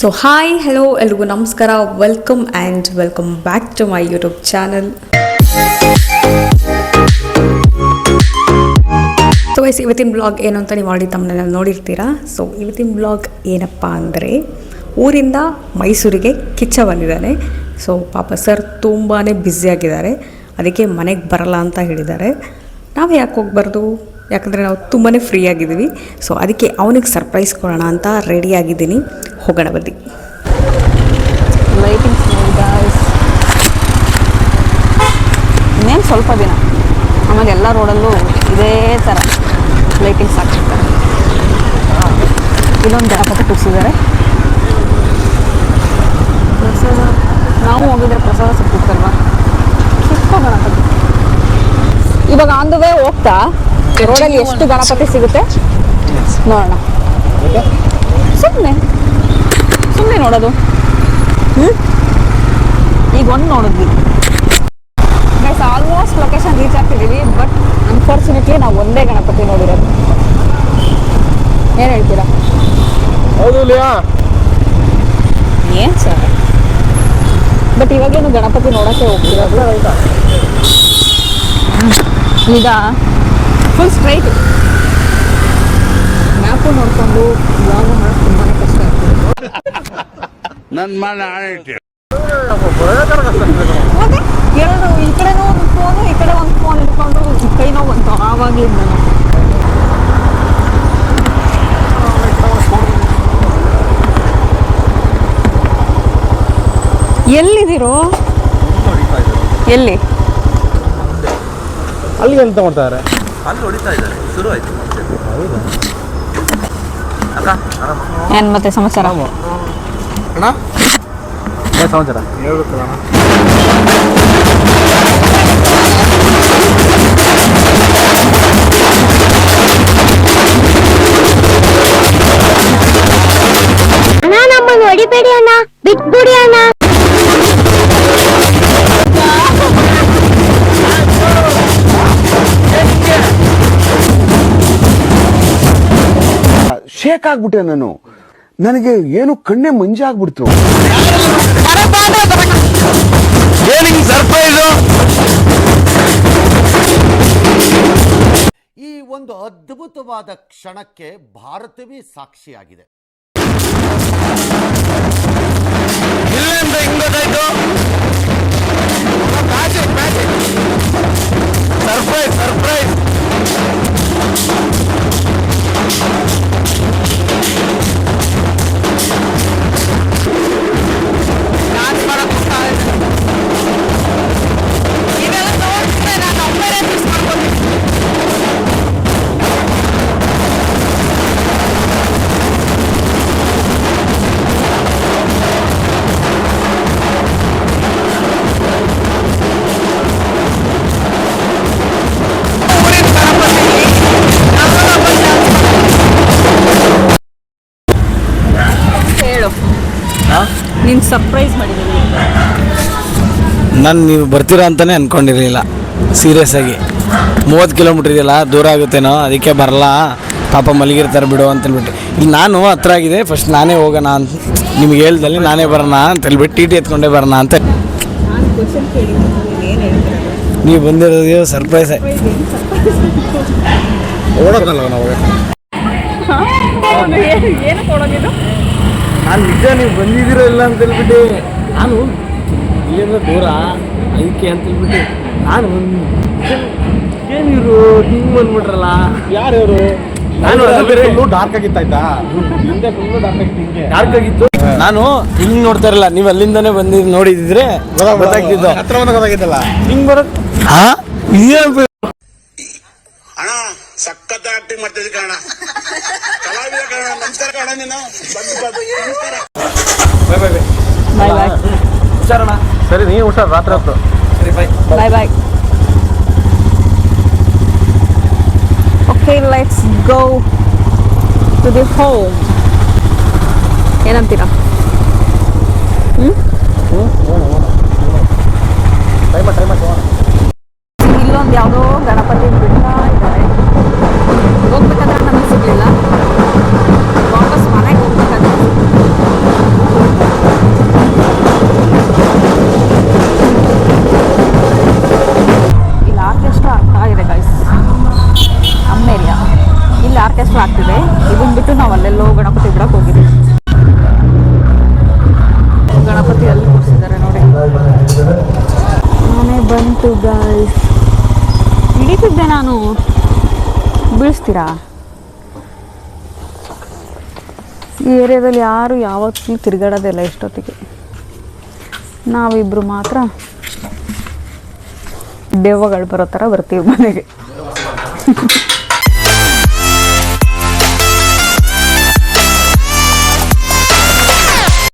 So hi hello ಎಲ್ರಿಗೂ ನಮಸ್ಕಾರ. Welcome and welcome back to my YouTube channel so ವಯಸ್ಸು ಇವತ್ತಿನ ಬ್ಲಾಗ್ ಏನು ಅಂತ ನೀವು ಆಲ್ರೆಡಿ ತಮ್ಮನ್ನೆಲ್ಲ ನೋಡಿರ್ತೀರಾ? ಸೊ ಇವತ್ತಿನ ಬ್ಲಾಗ್ ಏನಪ್ಪ ಅಂದರೆ, ಊರಿಂದ ಮೈಸೂರಿಗೆ ಕಿಚ್ಚ ಬಂದಿದ್ದಾನೆ. ಸೊ ಪಾಪ ಸರ್ ತುಂಬಾ ಬ್ಯುಸಿಯಾಗಿದ್ದಾರೆ ಅದಕ್ಕೆ ಮನೆಗೆ ಬರಲ್ಲ ಅಂತ ಹೇಳಿದ್ದಾರೆ. ನಾವು ಯಾಕೆ ಹೋಗ್ಬಾರ್ದು? ಯಾಕಂದರೆ ನಾವು ತುಂಬಾ ಫ್ರೀ ಆಗಿದ್ದೀವಿ. ಸೊ ಅದಕ್ಕೆ ಅವನಿಗೆ ಸರ್ಪ್ರೈಸ್ ಕೊಡೋಣ ಅಂತ ರೆಡಿ ಆಗಿದ್ದೀನಿ. ಹೋಗೋಣ ಗಾಯ್ಸ್ ಇನ್ನೇನು ಸ್ವಲ್ಪ ದಿನ. ಆಮೇಲೆ ಎಲ್ಲ ರೋಡಲ್ಲೂ ಇದೇ ಥರ ಲೈಟಿಂಗ್ಸ್ ಹಾಕ್ತಿರ್ತಾರೆ ಇಲ್ಲೊಂದು ಗಣಪತಿ ಕೂರಿಸಿದ್ದಾರೆ ಪ್ರಸಾದ. ನಾವು ಹೋಗಿದ್ರೆ ಪ್ರಸಾದ ಸಿಕ್ತಿತ್ತಲ್ವಾ ಸಿಕ್ಕ ಗಣಪತಿ ಇವಾಗ ಆನ್ ದ ವೇ ಹೋಗ್ತಾ ರೋಡಲ್ಲಿ ಎಷ್ಟು ಗಣಪತಿ ಸಿಗುತ್ತೆ? ನೋಡೋಣ. ಸುಮ್ಮನೆ ಸುಮ್ಮನೆ ನೋಡೋದು. ಈಗ ಒಂದು ನೋಡಿದ್ವಿ. ಗೈಸ್ ಆಲ್ಮೋಸ್ಟ್ ಲೊಕೇಶನ್ ರೀಚ್ ಆಗ್ತಿದ್ದೀವಿ ಬಟ್ ಅನ್ಫಾರ್ಚುನೇಟ್ಲಿ ನಾವು ಒಂದೇ ಗಣಪತಿ ನೋಡಿರೋದು. ಏನು ಹೇಳ್ತೀರಾ? ಹೌದು ಏನು ಸರ್? ಬಟ್ ಇವಾಗೇನು ಗಣಪತಿ ನೋಡೋಕ್ಕೆ ಹೋಗ್ತಿರೋದು? ಈಗ ಫುಲ್ ಸ್ಟ್ರೈಟ್ ಮ್ಯಾಪು ನೋಡಿಕೊಂಡು ಬ್ಲಾಗ್ ಮಾಡೋದು ತುಂಬಾನೇ ಕಷ್ಟ ಆಗ್ತದೆ. ನನ್ನ ಮನೆ ಆಯ್ತು. ಮತ್ತೆ ಎರಡು ಈ ಕಡೆನೂ ಒಂದು ಫೋನು ಈ ಕಡೆ ಒಂದು ಫೋನ್ ಇಟ್ಕೊಂಡು ಕೈ ನೋವು ಬಂತು. ಆವಾಗ್ಲಿಂದ ಎಲ್ಲಿದ್ದೀರೋ? ಎಲ್ಲಿ? ಅಲ್ಲಿ ಎಂತ ಮಾಡ್ತಾರೆ ಅಲ್ಲಿ ಹೊಡಿತಾ ಇದ್ದಾರೆ. ಶುರು ಆಯ್ತು. ಅಕ್ಕ ಏನ್ ಮತ್ತೆ ಸಮಾಚಾರ? ಅಣ್ಣ? ಏನು ಸಮಾಚಾರ? ಹೇಳ್ಬೇಕಲ್ಲ ಶೇಕ್ ಆಗ್ಬಿಟ್ಟೆ ನಾನು. ನನಗೆ ಏನು ಕಣ್ಣೆ ಮಂಜಾಗ್ಬಿಡ್ತು ಆಗ್ಬಿಡ್ತು. ಸರ್ಪ್ರೈಸು? ಈ ಒಂದು ಅದ್ಭುತವಾದ ಕ್ಷಣಕ್ಕೆ ಭಾರತವೇ ಸಾಕ್ಷಿಯಾಗಿದೆ. ಸರ್ಪ್ರೈಸ್ ಸರ್ಪ್ರೈಸ್ ನೀನು ಸರ್ಪ್ರೈಸ್ ಮಾಡಿದ್ದೀನಿ ನಾನು ನೀವು ಬರ್ತೀರಾ ಅಂತಲೇ ಅಂದ್ಕೊಂಡಿರಲಿಲ್ಲ ಸೀರಿಯಸ್ ಆಗಿ. ಮೂವತ್ತು ಕಿಲೋಮೀಟ್ರ್ ಇದೆಯಲ್ಲ ದೂರ ಆಗುತ್ತೇನೋ ಅದಕ್ಕೆ ಬರಲ್ಲ. ಪಾಪ ಮಲಗಿರ್ತಾರೆ ಬಿಡು ಅಂತ ಹೇಳ್ಬಿಟ್ಟು ಇಲ್ಲಿ ನಾನು ಹತ್ರ ಆಗಿದೆ ಫಸ್ಟ್ ನಾನೇ ಹೋಗೋಣ ಅಂತ. ನಿಮ್ಗೆ ಹೇಳ್ದಲ್ಲಿ ನಾನೇ ಬರೋಣ ಅಂತ ಹೇಳ್ಬಿಟ್ಟು ಟಿ ಟಿ ಎತ್ಕೊಂಡೇ ಬರೋಣ ಅಂತ. ನಾನು ಏನು ಹೇಳ್ತೀರಾ? ನೀವು ಬಂದಿರೋದು ಸರ್ಪ್ರೈಸ್ ಓಡೋದಲ್ಲ ನಾವು ನಾನು ನಿಜ ನೀವು ಬಂದಿದ್ದೀರೋ ಇಲ್ಲ ಅಂತ ಹೇಳ್ಬಿಟ್ಟು. ನಾನು ಇಲ್ಲಿಂದ ದೂರ? ಐಕೆ ಅಂತ ಹೇಳ್ಬಿಟ್ಟು. ನಾನು ಏನಿರು ಹಿಂಗೆ ಬಂದ್ಬಿಟ್ರಲ್ಲ. ಯಾರು ಇವರು? ನಾನು ಬೇರೆ ಡಾರ್ಕ್ ಆಗಿತ್ತಾಯ್ತಾ ಹಿಂದೆ ಫುಲ್ಲು ಡಾರ್ಕ್ ಆಗಿತ್ತು ಹಿಂಗೆ. ಡಾರ್ಕ್ ಆಗಿತ್ತು. ನಾನು ಹಿಂಗ್ ನೋಡ್ತಾ ಇರಲ್ಲ ನೀವು ಅಲ್ಲಿಂದಾನೇ ಬಂದಿದ್ದು ನೋಡಿದ್ರೆ ಗೊತ್ತಾಗ್ತಿದ್ದು ಹತ್ರ ಬಂದಾಗ ಗೊತ್ತಾಗಿದ್ದಲ್ಲ. ಹಿಂಗ್ ಬರ ಹಾ? ಇದೇನ್ ಸಖತ್ ಆಕ್ಟಿಂಗ್ ಮಾಡ್ತಿದ್ದೆ ಕಾರಣ ಕಲಾವಿದ ಕಾರಣ ನಮಸ್ಕಾರ ಕಣ ನೀನು. ಬಂದು ಬಂದು. ನಮಸ್ಕಾರ. ಬಾಯ್ ಬಾಯ್ ಹುಷಾರಣ ಸರಿ ನೀವು ಹುಷಾರು ರಾತ್ರಿ ಹೊತ್ತು. ಸರಿ bye bye bye okay let's go to the home? ಏನಂತೀರಾ ಟೈಮ್ ಇಲ್ಲೊಂದು ಯಾವುದೋ ಗಣಪತಿ ಬೀಳಿಸ್ತೀರಾ ಈ ಏರಿಯಾದಲ್ಲಿ ಯಾರು ಯಾವತ್ತೂ ತಿರುಗಾಡೋದಿಲ್ಲ ಇಷ್ಟೊತ್ತಿಗೆ ನಾವಿಬ್ರು ಮಾತ್ರ ದೆವ್ವಗಳು ಬರೋ ಥರ ಬರ್ತೀವಿ ಮನೆಗೆ.